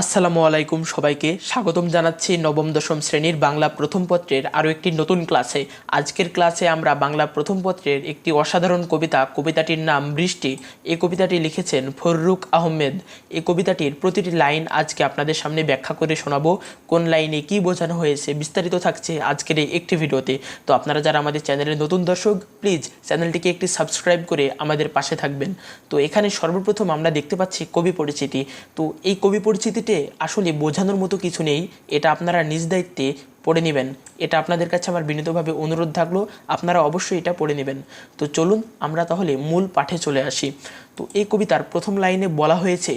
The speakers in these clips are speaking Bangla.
আসসালামু আলাইকুম সবাইকে। স্বাগতম জানাচ্ছি নবম, দশম শ্রেণির বাংলা প্রথম পত্রের আরও একটি নতুন ক্লাসে। আজকের ক্লাসে আমরা বাংলা প্রথম পত্রের একটি অসাধারণ কবিতা, কবিতাটির নাম বৃষ্টি। এই কবিতাটি লিখেছেন ফররুক আহমেদ। এই কবিতাটির প্রতিটি লাইন আজকে আপনাদের সামনে ব্যাখ্যা করে শোনাবো। কোন লাইনে কি বোঝানো হয়েছে বিস্তারিত থাকছে আজকের এই একটি ভিডিওতে। তো আপনারা যারা আমাদের চ্যানেলের নতুন দর্শক, প্লিজ চ্যানেলটিকে একটি সাবস্ক্রাইব করে আমাদের পাশে থাকবেন। তো এখানে সর্বপ্রথম আমরা দেখতে পাচ্ছি কবি পরিচিতি। তো এই কবি পরিচিতিতে আসলে বোঝানোর মতো কিছু নেই, এটা আপনারা নিজ দায়িত্বে পড়ে নেবেন। এটা আপনাদের কাছে আমার বিনীতভাবে অনুরোধ থাকল, আপনারা অবশ্যই এটা পড়ে নেবেন। তো চলুন, আমরা তাহলে মূল পাঠে চলে আসি। তো এই কবিতার প্রথম লাইনে বলা হয়েছে,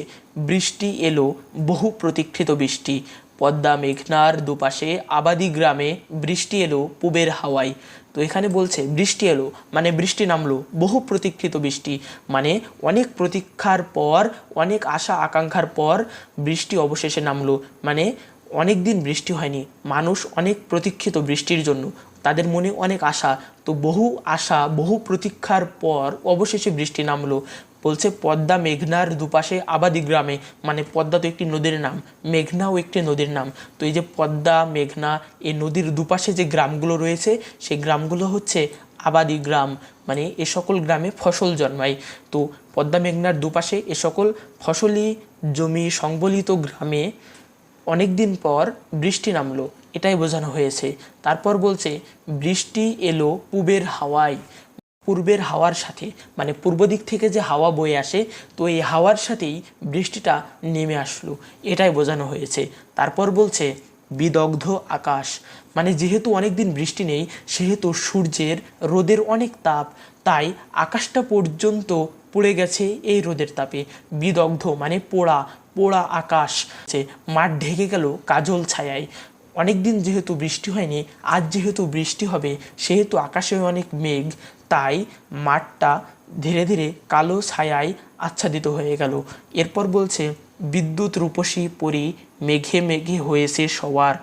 বৃষ্টি এলো, বহু প্রতীক্ষিত বৃষ্টি। পদ্মা মেঘনার দুপাশে আবাদি গ্রামে বৃষ্টি এলো পুবের হাওয়ায়। তো এখানে বলছে, বৃষ্টি এলো মানে বৃষ্টি নামলো, বহু প্রতীক্ষিত বৃষ্টি মানে অনেক প্রতীক্ষার পর, অনেক আশা আকাঙ্ক্ষার পর বৃষ্টি অবশেষে নামলো মানে অনেক দিন বৃষ্টি হয়নি, মানুষ অনেক প্রতীক্ষিত বৃষ্টির জন্য, তাদের মনে অনেক আশা, তো বহু আশা, বহু প্রতীক্ষার পর অবশেষে বৃষ্টি নামলো বলছে পদ্মা মেঘনার দুপাশে আবাদি গ্রামে মানে পদ্মা তো একটি নদীর নাম, মেঘনাও একটি নদীর নাম। তো এই যে পদ্মা, মেঘনা, এই নদীর দুপাশে যে গ্রামগুলো রয়েছে, সেই গ্রামগুলো হচ্ছে আবাদি গ্রাম মানে এ সকল গ্রামে ফসল জন্মায়। তো পদ্মা মেঘনার দুপাশে এ সকল ফসলি জমি সংবলিত গ্রামে অনেক দিন পর বৃষ্টি নামলো, এটাই বোঝানো হয়েছে। তারপর বলছে, বৃষ্টি এলো পূবের হাওয়ায়। পূর্বের হাওয়ার সাথে মানে পূর্ব দিক থেকে যে হাওয়া বয়ে আসে, তো এই হাওয়ার সাথেই বৃষ্টিটা নেমে আসলো। এটাই বোঝানো হয়েছে। তারপর বলছে, বিদগ্ধ আকাশ। মানে যেহেতু অনেক দিন বৃষ্টি নেই, সেহেতু সূর্যের রোদের অনেক তাপ, তাই আকাশটা পর্যন্ত পড়ে গেছে এই রোদের তাপে। বিদগ্ধ মানে পোড়া পোড়া আকাশ। মাঠ ঢেকে গেল কাজল ছায়ায়। অনেক দিন যেহেতু বৃষ্টি হয়নি, আজ যেহেতু বৃষ্টি হবে, সেহেতু আকাশে অনেক মেঘ। তাই মাঠটা ধীরে ধীরে কালো ছায়ায় আচ্ছাদিত হয়ে গেল। এরপর বলছে, বিদ্যুৎ রূপসী পরি মেঘে মেঘে হয়েছে সবার।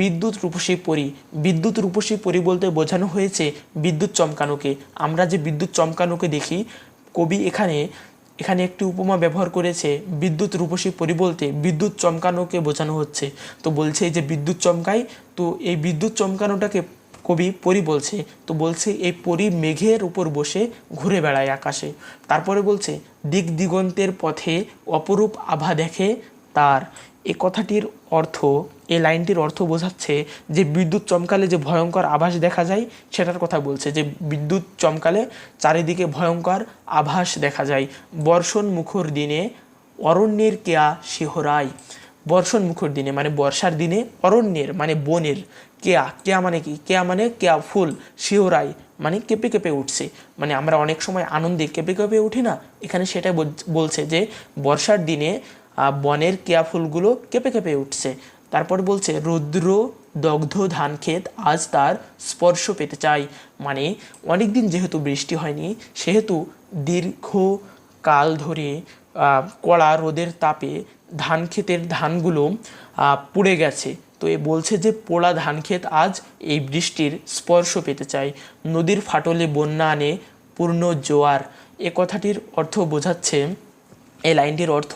বিদ্যুৎ রূপসী পরি, বিদ্যুৎ রূপসী পরি বলতে বোঝানো হয়েছে বিদ্যুৎ চমকানোকে। আমরা যে বিদ্যুৎ চমকানোকে দেখি, কবি এখানে এখানে একটি উপমা ব্যবহার করেছে, বিদ্যুৎ রূপসী পরি বলতে বিদ্যুৎ চমকানোকে বোঝানো হচ্ছে। তো বলছে যে বিদ্যুৎ চমকায়, তো এই বিদ্যুৎ চমকানোটাকে কবি পরি বলছে, তো বলছে এই পরি মেঘের উপর বসে ঘুরে বেড়ায় আকাশে। তারপরে বলছে, দিক দিগন্তের পথে অপরূপ আভা দেখে তার। এ কথাটির অর্থ এই লাইনটির অর্থ বোঝাচ্ছে যে বিদ্যুৎ চমকালে যে ভয়ঙ্কর আভাস দেখা যায়, সেটার কথা বলছে। যে বিদ্যুৎ চমকালে চারিদিকে ভয়ঙ্কর আভাস দেখা যায়। বর্ষণ মুখর দিনে অরণ্যের কেয়া শিহরায়। বর্ষণ মুখর দিনে মানে বর্ষার দিনে অরণ্যের মানে বনের কেয়া কেয়া মানে কি? কেয়া মানে কেয়া ফুল শিহরায় মানে কেঁপে কেঁপে উঠছে। মানে আমরা অনেক সময় আনন্দে কেঁপে কেঁপে উঠি না? এখানে সেটাই বলছে যে বর্ষার দিনে বনের কেয়া ফুলগুলো কেঁপে কেঁপে উঠছে। তারপর বলছে, রৌদ্র দগ্ধ ধান ক্ষেত আজ তার স্পর্শ পেতে চাই। মানে অনেক দিন যেহেতু বৃষ্টি হয়নি, সেহেতু দীর্ঘ কাল ধরে কড়া রোদের তাপে ধান ক্ষেতের ধানগুলো পুড়ে গেছে। তো এ বলছে যে পোড়া ধান ক্ষেত আজ এই বৃষ্টির স্পর্শ পেতে চায় নদীর ফাটলে বন্যা আনে পূর্ণ জোয়ার। এ কথাটির অর্থ বোঝাচ্ছে এই লাইনটির অর্থ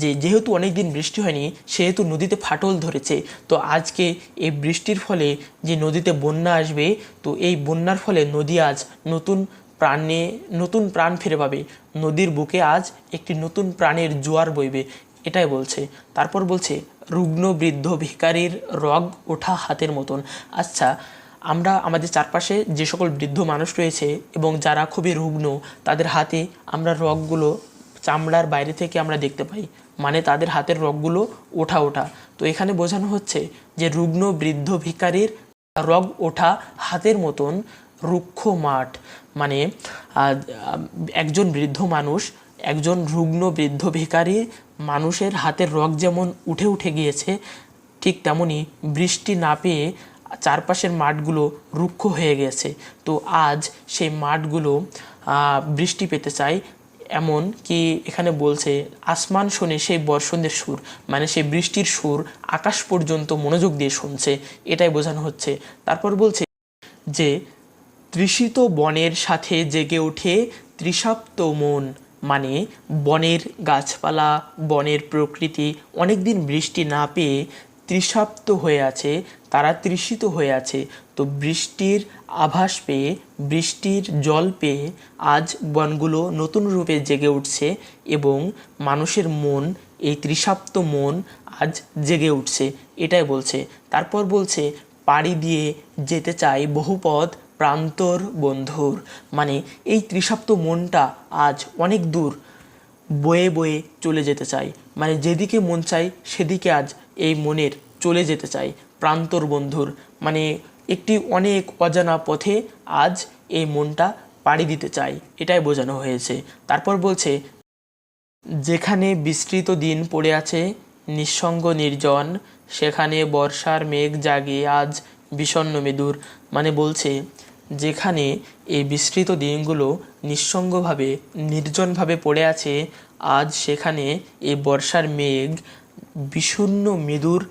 যে যেহেতু অনেক দিন বৃষ্টি হয়নি, সেহেতু নদীতে ফাটল ধরেছে, তো আজকে এই বৃষ্টির ফলে যে নদীতে বন্যা আসবে, তো এই বন্যার ফলে নদী আজ নতুন প্রাণে, নতুন প্রাণ ফিরে পাবে। নদীর বুকে আজ একটি নতুন প্রাণের জোয়ার বইবে। এটাই বলছে। তারপর বলছে, রুগ্ন বৃদ্ধ ভিকারির রগ ওঠা হাতের মতন। আচ্ছা আমরা আমাদের চারপাশে যে সকল বৃদ্ধ মানুষ রয়েছে এবং যারা খুবই রুগ্ন, তাদের হাতে আমরা রগগুলো চামড়ার বাইরে থেকে আমরা দেখতে পাই। মানে তাদের হাতের রগগুলো ওঠা ওঠা। তো এখানে বোঝানো হচ্ছে যে রুগ্ন বৃদ্ধ ভিকারির রগ ওঠা হাতের মতন রুক্ষ মাঠ। মানে একজন বৃদ্ধ মানুষ একজন রুগ্ন বৃদ্ধ ভিকারি মানুষের হাতের রগ যেমন উঠে উঠে গিয়েছে, ঠিক তেমনি বৃষ্টি না পেয়ে চারপাশের মাঠগুলো রুক্ষ হয়ে গেছে। তো আজ সেই মাঠগুলো বৃষ্টি পেতে চায়, এমন কি এখানে বলছে, আসমান শোনে সেই বর্ষণের সুর মানে সেই বৃষ্টির সুর আকাশ পর্যন্ত মনোযোগ দিয়ে শুনছে, এটাই বোঝানো হচ্ছে। তারপর বলছে যে, তৃষিত বনের সাথে জেগে ওঠে তৃষাপ্ত মন। মানে বনের গাছপালা, বনের প্রকৃতি অনেক দিন বৃষ্টি না পেয়ে তৃষাপ্ত হয়ে আছে, তারা তৃষিত হয়ে আছে। তো বৃষ্টির আভাস পেয়ে, বৃষ্টির জল পেয়ে আজ বনগুলো নতুন রূপে জেগে উঠছে এবং মানুষের মন, এই তৃষাপ্ত মন আজ জেগে উঠছে, এটাই বলছে। তারপর বলছে, পাড়ি দিয়ে যেতে চাই বহুপদ প্রান্তর বন্ধুর। মানে এই তৃষাপ্ত মনটা আজ অনেক দূর বয়ে বয়ে চলে যেতে চাই মানে যেদিকে মন চাই সেদিকে আজ এই মনের চলে যেতে চাই প্রান্তর বন্ধুর। মানে একটি অনেক অজানা পথে আজ এই মনটা পাড়ি দিতে চাই এটাই বোঝানো হয়েছে। তারপর বলছে, যেখানে বিস্তৃত দিন পড়ে আছে, নিঃসঙ্গ নির্জন, সেখানে বর্ষার মেঘ জাগে আজ বিষণ্ণ মেদুর। মানে বলছে যেখানে এই বিস্তৃত দিনগুলো নিঃসঙ্গভাবে, নির্জনভাবে পড়ে আছে, আজ সেখানে এই বর্ষার মেঘ বিষণ্ণ মেদুর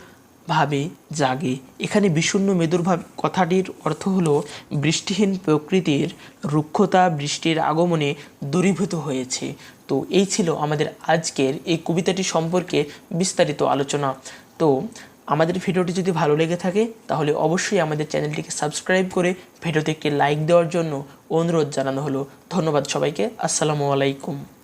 ভাবে জাগে। এখানে বিষণ্ণ মেদুর ভাব কথাটির অর্থ হলো বৃষ্টিহীন প্রকৃতির রুক্ষতা বৃষ্টির আগমনে দূরীভূত হয়েছে। তো এই ছিল আমাদের আজকের এই কবিতাটি সম্পর্কে বিস্তারিত আলোচনা। তো আমাদের ভিডিওটি যদি ভালো লেগে থাকে, তাহলে অবশ্যই আমাদের চ্যানেলটিকে সাবস্ক্রাইব করে ভিডিওতে একটি লাইক দেওয়ার জন্য অনুরোধ জানানো হলো। ধন্যবাদ সবাইকে। আসসালামু আলাইকুম।